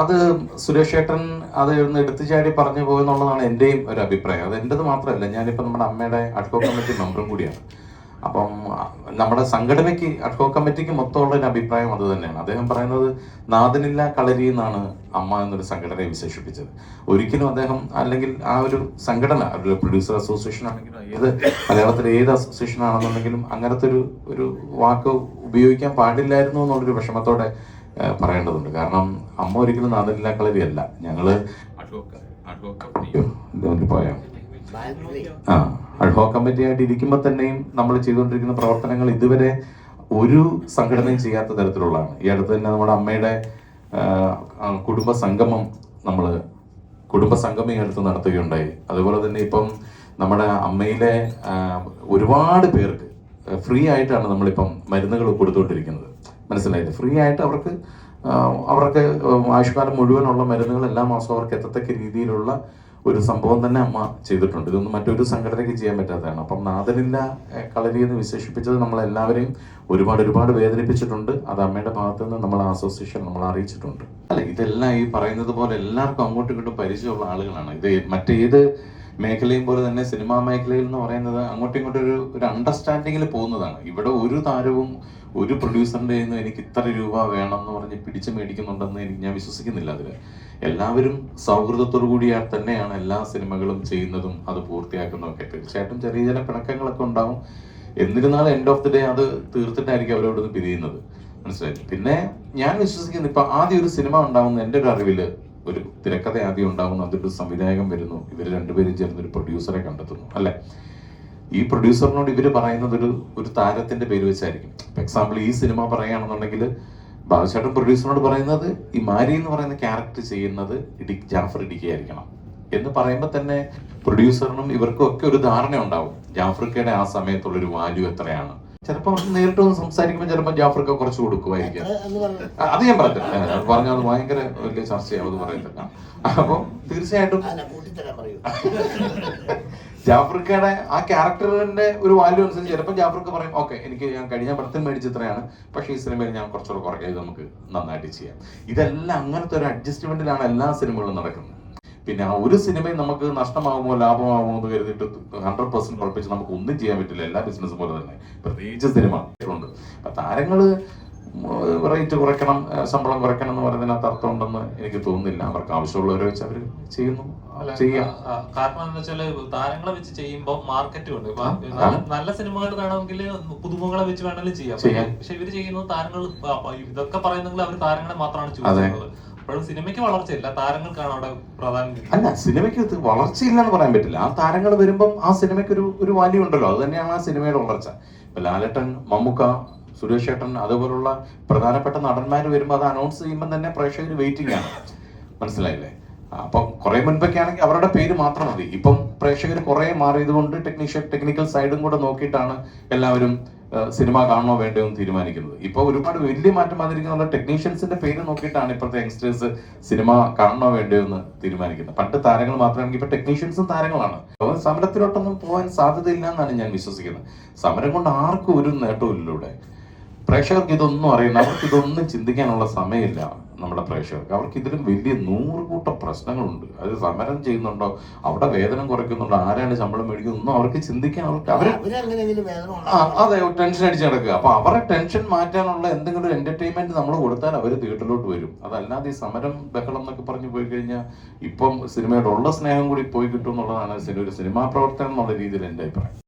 അത് സുരേഷ് ഏട്ടൻ അത് ഇന്ന് എടുത്തു ചാടി പറഞ്ഞു പോയെന്നുള്ളതാണ് എന്റെയും ഒരു അഭിപ്രായം. അത് എന്റെത് മാത്രമല്ല ഞാനിപ്പോൾ നമ്മുടെ അമ്മയുടെ അഡ്കോ കമ്മിറ്റി മെമ്പറും കൂടിയാണ്. അപ്പം നമ്മുടെ സംഘടനയ്ക്ക് അഡ്കോ കമ്മിറ്റിക്ക് മൊത്തമുള്ള ഒരു അഭിപ്രായം അത് തന്നെയാണ്. അദ്ദേഹം പറയുന്നത് നാദനില്ല കളരി എന്നാണ് അമ്മ എന്നൊരു സംഘടനയെ വിശേഷിപ്പിച്ചത്. ഒരിക്കലും അദ്ദേഹം അല്ലെങ്കിൽ ആ ഒരു സംഘടന ഒരു പ്രൊഡ്യൂസർ അസോസിയേഷൻ ആണെങ്കിലും ഏത് മലയാളത്തിലെ ഏത് അസോസിയേഷൻ ആണെന്നുണ്ടെങ്കിലും അങ്ങനത്തെ ഒരു ഒരു വാക്ക് ഉപയോഗിക്കാൻ പാടില്ലായിരുന്നു എന്നുള്ളൊരു വിഷമത്തോടെ പറയേണ്ടതുണ്ട്. കാരണം അമ്മ ഒരിക്കലും നാദനില്ലാ കളരി അല്ല ഞങ്ങൾ പോയാ ആ അഡ്ഹോ കമ്മിറ്റി ആയിട്ട് ഇരിക്കുമ്പോൾ തന്നെയും നമ്മൾ ചെയ്തുകൊണ്ടിരിക്കുന്ന പ്രവർത്തനങ്ങൾ ഇതുവരെ ഒരു സംഘടനയും ചെയ്യാത്ത തരത്തിലുള്ളതാണ്. ഈ അടുത്ത് തന്നെ നമ്മുടെ അമ്മയുടെ കുടുംബ സംഗമം നമ്മൾ കുടുംബ സംഗമം ഈ അടുത്ത് നടത്തുകയുണ്ടായി. അതുപോലെ തന്നെ ഇപ്പം നമ്മുടെ അമ്മയിലെ ഒരുപാട് പേർക്ക് ഫ്രീ ആയിട്ടാണ് നമ്മളിപ്പം മരുന്നുകൾ കൊടുത്തുകൊണ്ടിരിക്കുന്നത് മനസ്സിലായില്ലേ ഫ്രീ ആയിട്ട് അവർക്ക് അവർക്ക് ആയുഷ്കാലം മുഴുവനുള്ള മരുന്നുകൾ എല്ലാ മാസവും അവർക്ക് എത്തത്തക്ക രീതിയിലുള്ള ഒരു സംഭവം തന്നെ അമ്മ ചെയ്തിട്ടുണ്ട്. ഇതൊന്നും മറ്റൊരു സംഘടനയ്ക്ക് ചെയ്യാൻ പറ്റാത്തതാണ്. അപ്പം നാദനില്ല കളരി എന്ന് വിശേഷിപ്പിച്ചത് നമ്മളെല്ലാവരെയും ഒരുപാട് ഒരുപാട് വേദനിപ്പിച്ചിട്ടുണ്ട്. അത് അമ്മയുടെ ഭാഗത്ത് നിന്ന് നമ്മൾ അസോസിയേഷൻ നമ്മൾ അറിയിച്ചിട്ടുണ്ട്. അല്ല ഇതെല്ലാം ഈ പറയുന്നത് പോലെ എല്ലാവർക്കും അങ്ങോട്ടും ഇങ്ങോട്ടും പരിചയമുള്ള ആളുകളാണ്. ഇത് മറ്റേത് മേഖലയും പോലെ തന്നെ സിനിമാ മേഖലയിൽ എന്ന് പറയുന്നത് അങ്ങോട്ടും ഇങ്ങോട്ടും ഒരു ഒരു അണ്ടർസ്റ്റാൻഡിങ്ങിൽ പോകുന്നതാണ്. ഇവിടെ ഒരു താരവും ഒരു പ്രൊഡ്യൂസറിന്റെ നിന്ന് എനിക്ക് ഇത്ര രൂപ വേണം എന്ന് പറഞ്ഞ് പിടിച്ച് മേടിക്കുന്നുണ്ടെന്ന് എനിക്ക് ഞാൻ വിശ്വസിക്കുന്നില്ല അതിൽ എല്ലാവരും സൗഹൃദത്തോടു കൂടിയാൽ തന്നെയാണ് എല്ലാ സിനിമകളും ചെയ്യുന്നതും അത് പൂർത്തിയാക്കുന്നതും ഒക്കെ തീർച്ചയായിട്ടും ചെറിയ ചില പിണക്കങ്ങളൊക്കെ ഉണ്ടാവും. എന്നിരുന്നാലും എൻഡ് ഓഫ് ദി ഡേ അത് തീർത്തിട്ടായിരിക്കും അവരോട് പിരിയുന്നത്. മനസ്സിലായി പിന്നെ ഞാൻ വിശ്വസിക്കുന്നു ഇപ്പൊ ആദ്യം ഒരു സിനിമ ഉണ്ടാവുന്ന എന്റെ ഒരു അറിവിൽ ഒരു തിരക്കഥ ആദ്യം ഉണ്ടാവുന്നു അതിന്റെ സംവിധായകൻ വരുന്നു ഇവർ രണ്ടുപേരും ചേർന്ന് ഒരു പ്രൊഡ്യൂസറെ കണ്ടെത്തുന്നു അല്ലെ? ഈ പ്രൊഡ്യൂസറിനോട് ഇവർ പറയുന്നത് ഒരു ഒരു താരത്തിന്റെ പേര് വെച്ചായിരിക്കും. എക്സാമ്പിൾ ഈ സിനിമ പറയുകയാണെന്നുണ്ടെങ്കിൽ ബാബുചേട്ടൻ പ്രൊഡ്യൂസറിനോട് പറയുന്നത് ഈ മാരി എന്ന് പറയുന്ന ക്യാരക്ടർ ചെയ്യുന്നത് ഇടി ജാഫർ ഇടിക്കുകയായിരിക്കണം എന്ന് പറയുമ്പോൾ തന്നെ പ്രൊഡ്യൂസറിനും ഇവർക്കും ഒക്കെ ഒരു ധാരണ ഉണ്ടാവും ജാഫ്രിക്കയുടെ ആ സമയത്തുള്ള ഒരു വാല്യൂ എത്രയാണ്. ചിലപ്പോൾ അവർക്ക് നേരിട്ട് ഒന്ന് സംസാരിക്കുമ്പോൾ ചിലപ്പോൾ ജാഫർക്ക് കുറച്ച് കൊടുക്കുമായിരിക്കും. പറഞ്ഞു അത് ഞാൻ പറഞ്ഞില്ല പറഞ്ഞാൽ അത് ഭയങ്കര വലിയ ചർച്ചയാവും പറയുന്നത് പറയുന്നില്ല അപ്പോൾ തീർച്ചയായിട്ടും ജാഫ്രിക്കയുടെ ആ ക്യാരക്ടറിന്റെ ഒരു വാല്യൂ അനുസരിച്ച് ചിലപ്പോൾ ജാഫ്രിക്ക പറയും ഓക്കെ എനിക്ക് ഞാൻ കഴിഞ്ഞ പടത്തിൽ മേടിച്ച ഇത്രയാണ് പക്ഷേ ഈ സിനിമയിൽ ഞാൻ കുറച്ചുകൂടെ കുറയ്ക്കുക ഇത് നമുക്ക് നന്നായിട്ട് ചെയ്യാം. ഇതെല്ലാം അങ്ങനത്തെ ഒരു അഡ്ജസ്റ്റ്മെന്റിലാണ് എല്ലാ സിനിമകളും നടക്കുന്നത്. പിന്നെ ആ ഒരു സിനിമയും നമുക്ക് നഷ്ടമാകുമോ ലാഭമാകുമോ എന്ന് കരുതിയിട്ട് ഹൺഡ്രഡ് പെർസെന്റ് ഉറപ്പിച്ച് നമുക്ക് ഒന്നും ചെയ്യാൻ പറ്റില്ല. എല്ലാ ബിസിനസ് പോലെ തന്നെ. പ്രത്യേകിച്ച് സിനിമ ഉണ്ട്. അപ്പൊ താരങ്ങൾ റേറ്റ് കുറയ്ക്കണം ശമ്പളം കുറയ്ക്കണം എന്ന് പറയുന്നതിനകത്ത് അർത്ഥമുണ്ടെന്ന് എനിക്ക് തോന്നുന്നില്ല. അവർക്ക് ആവശ്യമുള്ളവരെ വെച്ച് അവർ ചെയ്യുന്നു. കാരണം എന്താ വെച്ചാൽ താരങ്ങളെ വെച്ച് ചെയ്യുമ്പോ മാർക്കറ്റും ഉണ്ട്. നല്ല- സിനിമകൾ വേണമെങ്കിൽ പുതുമുഖങ്ങളെ വെച്ച് വേണമെങ്കിലും ചെയ്യാം. പക്ഷെ ഇവർ ചെയ്യുന്നത് താരങ്ങൾ ഇതൊക്കെ പറയുന്നെങ്കിൽ അവർ താരങ്ങളെ മാത്രമാണ് ചൂസ് ചെയ്യുന്നത്. അപ്പോഴും സിനിമയ്ക്ക് വളർച്ചയില്ല. താരങ്ങൾക്കാണ് അവിടെ പ്രധാനം അല്ല സിനിമയ്ക്ക് വളർച്ചയില്ല എന്ന് പറയാൻ പറ്റില്ല. ആ താരങ്ങൾ വരുമ്പം ആ സിനിമയ്ക്ക് ഒരു ഒരു വാല്യൂ ഉണ്ടല്ലോ. അത് തന്നെയാണ് ആ സിനിമയുടെ വളർച്ച. ഇപ്പൊ ലാലേട്ടൻ മമ്മൂക്ക സുരേഷ് ഏട്ടൻ അതുപോലുള്ള പ്രധാനപ്പെട്ട നടന്മാർ വരുമ്പോൾ അത് അനൗൺസ് ചെയ്യുമ്പോൾ തന്നെ പ്രേക്ഷകർ വെയിറ്റിംഗ് ആണ്. മനസ്സിലായില്ലേ? അപ്പം കുറെ മുൻപൊക്കെ ആണെങ്കിൽ അവരുടെ പേര് മാത്രം മതി. ഇപ്പം പ്രേക്ഷകർ കുറെ മാറിയത് കൊണ്ട് ടെക്നീഷ്യൻ ടെക്നിക്കൽ സൈഡും കൂടെ നോക്കിയിട്ടാണ് എല്ലാവരും സിനിമ കാണണോ വേണ്ടോ എന്ന് തീരുമാനിക്കുന്നത്. ഇപ്പൊ ഒരുപാട് വലിയ മാറ്റം വന്നിരിക്കുന്ന ടെക്നീഷ്യൻസിന്റെ പേര് നോക്കിയിട്ടാണ് ഇപ്പോഴത്തെ യങ്സ്റ്റേഴ്സ് സിനിമ കാണണോ വേണ്ടോ എന്ന് തീരുമാനിക്കുന്നത്. പണ്ട് താരങ്ങൾ മാത്രമാണെങ്കിൽ ഇപ്പൊ ടെക്നീഷ്യൻസും താരങ്ങളാണ്. അപ്പോൾ സമരത്തിലോട്ടൊന്നും പോകാൻ സാധ്യതയില്ല എന്നാണ് ഞാൻ വിശ്വസിക്കുന്നത്. സമരം കൊണ്ട് ആർക്കും ഒരു നേട്ടവും ഇല്ല ഇവിടെ. പ്രേക്ഷകർക്ക് ഇതൊന്നും അറിയില്ല അവർക്ക് ഇതൊന്നും ചിന്തിക്കാനുള്ള സമയമില്ല. നമ്മുടെ പ്രേക്ഷകർക്ക്. അവർക്ക് ഇതിലും വലിയ നൂറുകൂട്ടം പ്രശ്നങ്ങളുണ്ട്. അത് സമരം ചെയ്യുന്നുണ്ടോ? അവിടെ വേതനം കുറയ്ക്കുന്നുണ്ടോ? ആരാണ് ശമ്പളം മേടിക്കുന്നു ഒന്നും അവർക്ക് ചിന്തിക്കാൻ അവർക്ക് അവർ അതെ ടെൻഷൻ അടിച്ച് നടക്കുക. അപ്പൊ അവരെ ടെൻഷൻ മാറ്റാനുള്ള എന്തെങ്കിലും ഒരു എന്റർടൈൻമെന്റ് നമ്മൾ കൊടുത്താൽ അവർ തിയേറ്ററിലോട്ട് വരും. അതല്ലാതെ ഈ സമരം ബഹളം എന്നൊക്കെ പറഞ്ഞു പോയി കഴിഞ്ഞാൽ ഇപ്പം സിനിമയോടുള്ള സ്നേഹം കൂടി പോയി കിട്ടും എന്നുള്ളതാണ് ഒരു സിനിമാ പ്രവർത്തനം എന്നുള്ള രീതിയിൽ എന്റെ അഭിപ്രായം.